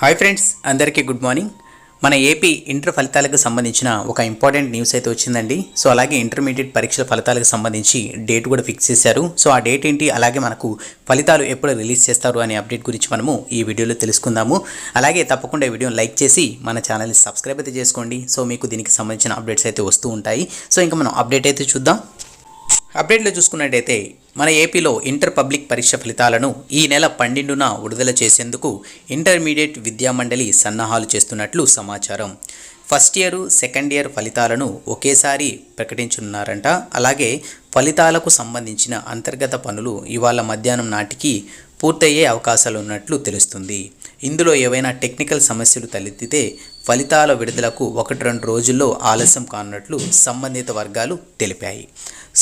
Hi friends అందరికీ good morning మన AP inter ఫలితాలకు సంబంధించిన ఒక ఇంపార్టెంట్ న్యూస్ అయితే వచ్చిందండి. సో అలాగే ఇంటర్మీడియట్ పరీక్షల ఫలితాలకు సంబంధించి డేట్ కూడా ఫిక్స్ చేశారు. సో ఆ డేట్ ఏంటి? అలాగే మనకు ఫలితాలు ఎప్పుడు రిలీజ్ చేస్తారు అనే అప్డేట్ గురించి మనము ఈ వీడియోలో తెలుసుకుందాము. అలాగే తప్పకుండా వీడియోని లైక్ చేసి మన ఛానల్ని సబ్స్క్రైబ్ అయితే చేసుకోండి. సో మీకు దీనికి సంబంధించిన అప్డేట్స్ అయితే వస్తూ ఉంటాయి. సో ఇంకా మనం అప్డేట్ అయితే చూద్దాం. అప్డేట్లో చూసుకున్నట్టయితే మన ఏపీలో ఇంటర్ పబ్లిక్ పరీక్ష ఫలితాలను ఈ నెల పన్నెండున విడుదల చేసేందుకు ఇంటర్మీడియట్ విద్యామండలి సన్నాహాలు చేస్తున్నట్లు సమాచారం. ఫస్ట్ ఇయర్ సెకండ్ ఇయర్ ఫలితాలను ఒకేసారి ప్రకటించనున్నారంట. అలాగే ఫలితాలకు సంబంధించిన అంతర్గత పనులు ఇవాళ మధ్యాహ్నం నాటికి పూర్తయ్యే అవకాశాలు ఉన్నట్లు తెలుస్తుంది. ఇందులో ఏవైనా టెక్నికల్ సమస్యలు తలెత్తితే ఫలితాల విడుదలకు ఒకటి రెండు రోజుల్లో ఆలస్యం కానున్నట్లు సంబంధిత వర్గాలు తెలిపాయి.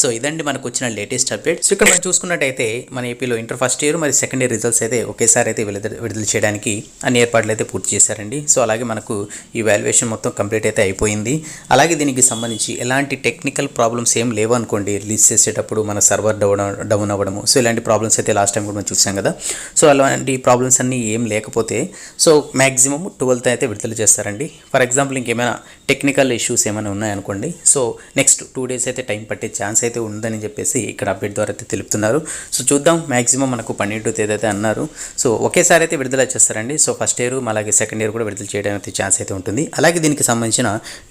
సో ఇదండి మనకు వచ్చిన లేటెస్ట్ అప్డేట్. సో ఇక్కడ మనం చూసుకున్నట్టయితే మన ఏపీలో ఇంటర్ ఫస్ట్ ఇయర్ మరి సెకండ్ ఇయర్ రిజల్ట్స్ అయితే ఒకేసారి అయితే విడుదల విడుదల చేయడానికి అన్ని ఏర్పాట్లు అయితే పూర్తి చేశారండి. సో అలాగే మనకు ఈ వాల్యుయేషన్ మొత్తం కంప్లీట్ అయితే అయిపోయింది. అలాగే దీనికి సంబంధించి ఎలాంటి టెక్నికల్ ప్రాబ్లమ్స్ ఏం లేవు అనుకోండి రిలీజ్ చేసేటప్పుడు మన సర్వర్ డౌన్ డౌన్ అవ్వడము. సో ఇలాంటి ప్రాబ్లమ్స్ అయితే లాస్ట్ టైం కూడా మనం చూసాం కదా. సో అలాంటి ప్రాబ్లమ్స్ అన్నీ ఏం లేకపోతే సో మ్యాక్సిమం ట్వెల్త్ అయితే విడుదల చేస్తారండి. ఫర్ ఎగ్జాంపుల్ ఇంకేమైనా టెక్నికల్ ఇష్యూస్ ఏమైనా ఉన్నాయనుకోండి సో నెక్స్ట్ టూ డేస్ అయితే టైం పట్టే ఛాన్స్ అయితే ఉందని చెప్పేసి ఇక్కడ అప్డేట్ ద్వారా అయితే తెలుపుతున్నారు. సో చూద్దాం మ్యాక్సిమం మనకు పన్నెండు తేదీ అయితే అన్నారు. సో ఒకేసారి అయితే విడుదల చేస్తారండి. సో ఫస్ట్ ఇయర్ అలాగే సెకండ్ ఇయర్ కూడా విడుదల చేయడానికి అయితే ఛాన్స్ అయితే ఉంటుంది. అలాగే దీనికి సంబంధించిన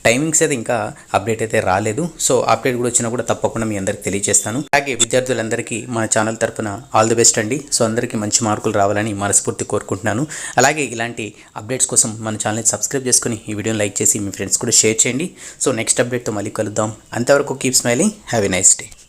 టైమింగ్స్ అయితే ఇంకా అప్డేట్ అయితే రాలేదు. సో అప్డేట్ కూడా వచ్చినా కూడా తప్పకుండా మీ అందరికి తెలియజేస్తాను. అలాగే విద్యార్థులందరికీ మన ఛానల్ తరపున ఆల్ ది బెస్ట్ అండి. సో అందరికీ మంచి మార్కులు రావాలని మనస్ఫూర్తి కోరుకుంటున్నాను. అలాగే ఇలాంటి అప్డేట్స్ కోసం మన ఛానల్ని సబ్స్క్రైబ్ చేసుకుని ఈ వీడియోని లైక్ చేసి మీ ఫ్రెండ్స్ కూడా షేర్ చేయండి. సో నెక్స్ట్ అప్డేట్తో మళ్ళీ కలుద్దాం. అంతవరకు keep smiling. Have a nice nice day.